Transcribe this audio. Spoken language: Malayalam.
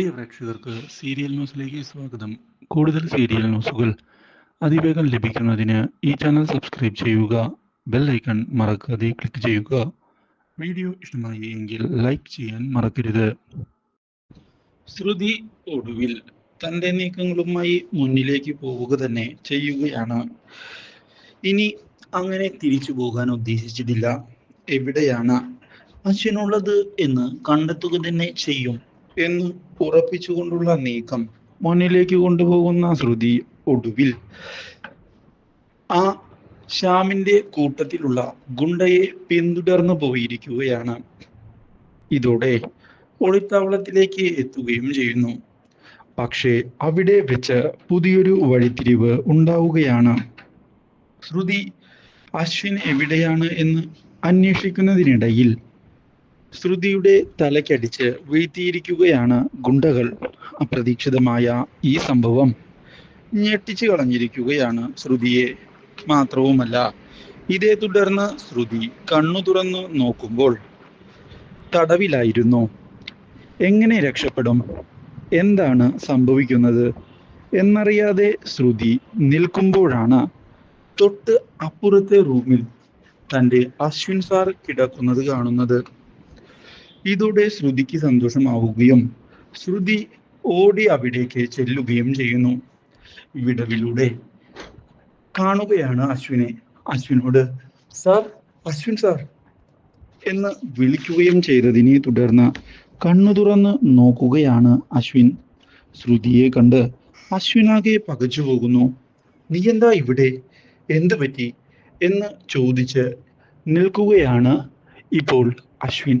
പ്രിയ പ്രേക്ഷകർക്ക് സീരിയൽ ന്യൂസിലേക്ക് സ്വാഗതം. കൂടുതൽ സീരിയൽ ന്യൂസുകൾ അതിവേഗം ലഭിക്കുന്നതിന് ഈ ചാനൽ സബ്സ്ക്രൈബ് ചെയ്യുക ബെൽ ഐക്കൺ മറക്കാതെ ക്ലിക്ക് ചെയ്യുക. വീഡിയോ ഇഷ്ടമായി എങ്കിൽ ലൈക്ക് ചെയ്യാൻ മറക്കരുത്. ശ്രുതി ഒടുവിൽ തന്റെ നീക്കങ്ങളുമായി മുന്നിലേക്ക് പോവുക തന്നെ ചെയ്യുകയാണ്. ഇനി അങ്ങനെ തിരിച്ചു പോകാൻ ഉദ്ദേശിച്ചിട്ടില്ല. എവിടെയാണ് അച്ഛനുള്ളത് എന്ന് കണ്ടെത്തുക തന്നെ ചെയ്യും എന്ന് ഉറപ്പിച്ചുകൊണ്ടുള്ള നീക്കം മുന്നിലേക്ക് കൊണ്ടുപോകുന്ന ശ്രുതി ഒടുവിൽ. ആ ശ്യാമിന്റെ കൂട്ടത്തിലുള്ള ഗുണ്ടയെ പിന്തുടർന്നു പോയിരിക്കുകയാണ്. ഇതോടെ ഒളിത്താവളത്തിലേക്ക് എത്തുകയും ചെയ്യുന്നു. പക്ഷേ അവിടെ വെച്ച് പുതിയൊരു വഴിത്തിരിവ് ഉണ്ടാവുകയാണ്. ശ്രുതി അശ്വിൻ എവിടെയാണ് എന്ന് അന്വേഷിക്കുന്നതിനിടയിൽ ശ്രുതിയുടെ തലക്കടിച്ച് വീഴ്ത്തിയിരിക്കുകയാണ് ഗുണ്ടകൾ. അപ്രതീക്ഷിതമായ ഈ സംഭവം ഞെട്ടിച്ചു കളഞ്ഞിരിക്കുകയാണ് ശ്രുതിയെ. മാത്രവുമല്ല ഇതേ തുടർന്ന് ശ്രുതി കണ്ണു തുറന്നു നോക്കുമ്പോൾ തടവിലായിരുന്നു. എങ്ങനെ രക്ഷപ്പെടും? എന്താണ് സംഭവിക്കുന്നത്? എന്നറിയാതെ ശ്രുതി നിൽക്കുമ്പോഴാണ് തൊട്ട് അപ്പുറത്തെ റൂമിൽ തന്റെ അശ്വിൻ സാർ കിടക്കുന്നത് കാണുന്നത്. ഇതോടെ ശ്രുതിക്ക് സന്തോഷമാവുകയും ശ്രുതി ഓടി അവിടേക്ക് ചെല്ലുകയും ചെയ്യുന്നു. വിടവിലൂടെ കാണുകയാണ് അശ്വിനെ. അശ്വിനോട് സാർ അശ്വിൻ സാർ എന്ന് വിളിക്കുകയും ചെയ്തതിനെ തുടർന്ന് കണ്ണു തുറന്ന് നോക്കുകയാണ് അശ്വിൻ. ശ്രുതിയെ കണ്ട് അശ്വിനാകെ പകച്ചു പോകുന്നു. നീ എന്താ ഇവിടെ? എന്തു പറ്റി? എന്ന് ചോദിച്ച് നിൽക്കുകയാണ് ഇപ്പോൾ Ashwin.